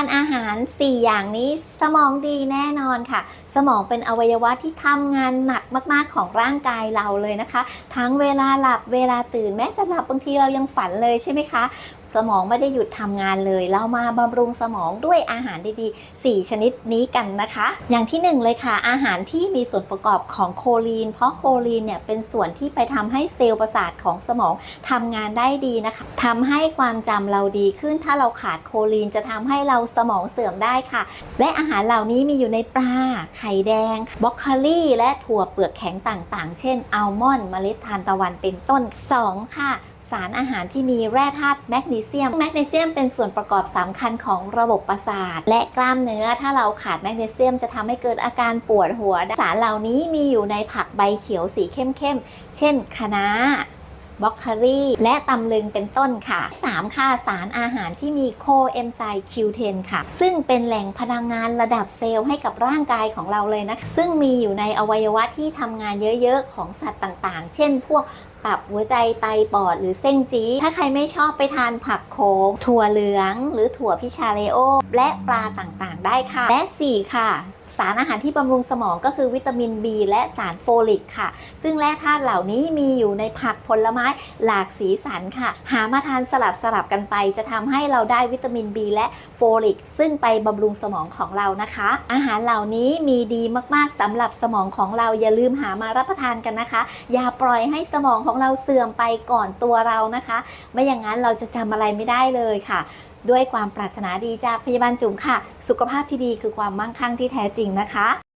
านอาหาร 4 อย่างนี้สมองดีแน่นอนค่ะ สมองเป็นอวัยวะที่ทำงานหนักมากๆของร่างกายเราเลยนะคะ ทั้งเวลาหลับเวลาตื่นแม้แต่หลับบางทีเรายังฝันเลยใช่ไหมคะ สมองไม่ได้หยุดทำงานเลย เรามาบำรุงสมองด้วยอาหารดีๆ 4 ชนิดนี้กันนะคะ อย่างที่ 1 เลยค่ะ อาหารที่มีส่วนประกอบของโคลีน เพราะโคลีนเนี่ยเป็นส่วนที่ไปทำให้เซลล์ประสาทของสมองทำงานได้ดีนะคะทำให้ความจำเราดีขึ้น ถ้าเราขาดโคลีนจะทำให้เราสมองเสื่อมได้ค่ะ และอาหารเหล่านี้มีอยู่ในปลา ไข่แดงบรอกโคลี่ และถั่วเปลือกแข็งต่างๆ เช่นอัลมอนด์เมล็ดทานตะวันเป็นต้น 2 ค่ะ สารอาหารที่มีแร่ธาตุแมกนีเซียม แมกนีเซียมเป็นส่วนประกอบสำคัญของระบบประสาท และกล้ามเนื้อ ถ้าเราขาดแมกนีเซียมจะทำให้เกิดอาการปวดหัว สารเหล่านี้มีอยู่ในผักใบเขียวสีเข้มๆ เช่นคะน้า บล็อกคารีและตำลึงเป็นต้นค่ะ 3 ค่ะ สารอาหารที่มีโคเอนไซม์ Q10 ค่ะ ซึ่งเป็นแหล่งพลังงานระดับเซลล์ให้กับร่างกายของเราเลยนะ ซึ่งมีอยู่ในอวัยวะที่ทำงานเยอะๆ ของสัตว์ต่างๆ เช่นพวกตับหัวใจไตปอดหรือเส้นจีถ้าใครไม่ชอบไปทานผักโขมถั่วเหลือง หรือถั่วพิชาเลโอ และปลาต่างๆ ได้ค่ะ และ 4 ค่ะ สารอาหารที่บำรุงสมองก็คือวิตามิน B และสารโฟลิกค่ะ ซึ่งแร่ธาตุเหล่านี้มีอยู่ในผักผลไม้หลากสีสันค่ะ หามาทานสลับสลับกันไป จะทำให้เราได้วิตามิน B และโฟลิก ซึ่งไปบำรุงสมองของเรานะคะ อาหารเหล่านี้มีดีมากๆสำหรับสมองของเราอย่าลืมหามารับประทานกันนะคะ อย่าปล่อยให้สมองของเราเสื่อมไปก่อนตัวเรานะคะ ไม่อย่างนั้นเราจะจำอะไรไม่ได้เลยค่ะ ด้วยความปรารถนาดีจากพยาบาลจุ๋มค่ะ สุขภาพที่ดีคือความมั่งคั่งที่แท้จริงนะคะ